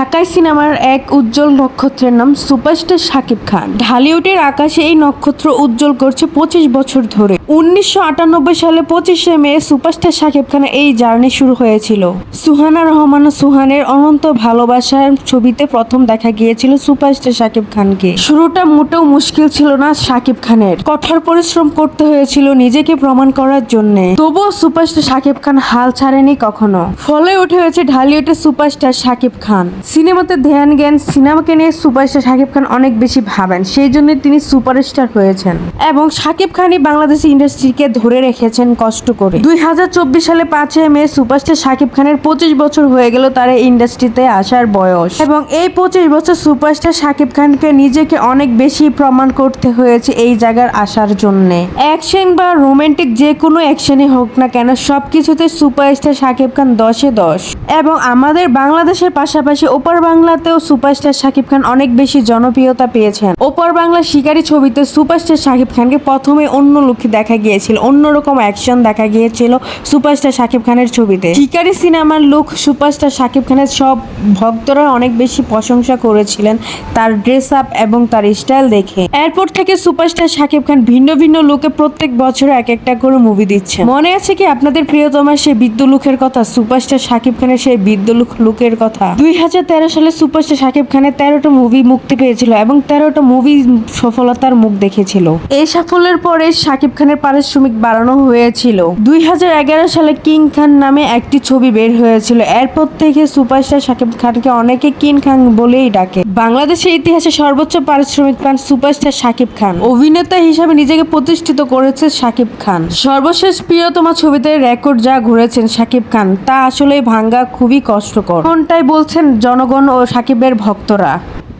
ঢাকায় সিনেমার এক উজ্জ্বল নক্ষত্রের নাম সুপারস্টার শাকিব খান। ঢালিউডের আকাশে এই নক্ষত্র উজ্জ্বল করছে পঁচিশ বছর ধরে। উনিশশো আটানব্বই সালে পঁচিশে মে সুপারস্টার শাকিব খানের এই জার্নি শুরু হয়েছিল। সুহানা রহমান সুহানের অনন্ত ভালোবাসার ছবিতে প্রথম দেখা গিয়েছিল সুপারস্টার শাকিব খানকে। শুরুটা মোটেও মুশকিল ছিল না শাকিব খানের। কঠোর পরিশ্রম করতে হয়েছিল নিজেকে প্রমাণ করার জন্য। তবুও সুপারস্টার শাকিব খান হাল ছাড়েনি কখনো। ফলে উঠে হয়েছে ঢালিউডের সুপারস্টার শাকিব খান। সিনেমাতে ধ্যান, জ্ঞান, সিনেমাকে নিয়ে সুপারস্টার শাকিব খান অনেক বেশি ভাবেন। সেই জন্য তিনি সুপারস্টার হয়েছেন। এবং শাকিব খানই বাংলাদেশ ইন্ডাস্ট্রিকে ধরে রেখেছেন কষ্ট করে। দুই হাজার চব্বিশ সালে পাঁচই মে সুপারস্টার শাকিব খানের পঁচিশ বছর হয়ে গেল তার ইন্ডাস্ট্রিতে আসার বয়স। এবং এই পঁচিশ বছর সুপারস্টার শাকিব খানকে নিজেকে অনেক বেশি প্রমাণ করতে হয়েছে এই জায়গার আসার জন্য। অ্যাকশন বা রোমান্টিক যে কোনো অ্যাকশনই হোক না কেন সব কিছুতে সুপারস্টার শাকিব খান দশে দশ। এবং আমাদের বাংলাদেশের পাশাপাশি ওপার বাংলাতেও সুপারস্টার শাকিব খান অনেক বেশি জনপ্রিয়তা পেয়েছেন। ওপার বাংলা শিকারী ছবিতে সুপারস্টার শাকিব খানকে প্রথমে অন্য লুকে দেখা গিয়েছিল, অন্যরকম অ্যাকশন দেখা গিয়েছিল সুপারস্টার শাকিব খানের ছবিতে। শিকারী সিনেমার লুক সুপারস্টার শাকিব খানের সব ভক্তরা অনেক বেশি প্রশংসা করেছিলেন তার ড্রেস আপ এবং তার স্টাইল দেখে। এরপর থেকে সুপারস্টার শাকিব খান ভিন্ন ভিন্ন লুকে প্রত্যেক বছর এক একটা করে মুভি দিচ্ছে মনে আছে কি আপনাদের প্রিয়তমার সেই বিদ্যু লুকের কথা? সুপারস্টার শাকিব খানের সেই বিদ্যু লুক লুকের কথা? দুই হাজার তেরো সালে সুপারস্টার শাকিব খানের তেরোটা মুভি মুক্তি পেয়েছিল এবং তেরোটা মুভি সফলতার মুখ দেখেছিল। এই সাফল্যের পরে শাকিব খানের পারিশ্রমিক বাড়ানো হয়েছিল। দুই হাজার এগারো সালে কিং খান নামে একটি ছবি বের হয়েছিল। এরপর থেকে সুপারস্টার শাকিব খানকে অনেকে কিং খান বলেই ডাকে। বাংলাদেশের ইতিহাসে সর্বোচ্চ পারিশ্রমিক পান সুপারস্টার শাকিব খান। অভিনেতা হিসাবে নিজেকে প্রতিষ্ঠিত করেছে শাকিব খান। সর্বশেষ প্রিয়তমা ছবিতে রেকর্ড যা ঘুরেছেন শাকিব খান, তা আসলে ভাঙ্গা খুবই কষ্টকর। কোনটাই বলছেন জনগণ ও সাকিবের ভক্তরা।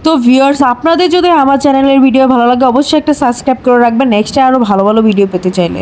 তো ভিউয়ার্স আপনাদের যদি আমার চ্যানেলের ভিডিও ভালো লাগে, অবশ্যই একটা সাবস্ক্রাইব করে রাখবেন। নেক্সটে আরও ভালো ভালো ভিডিও পেতে চাইলে।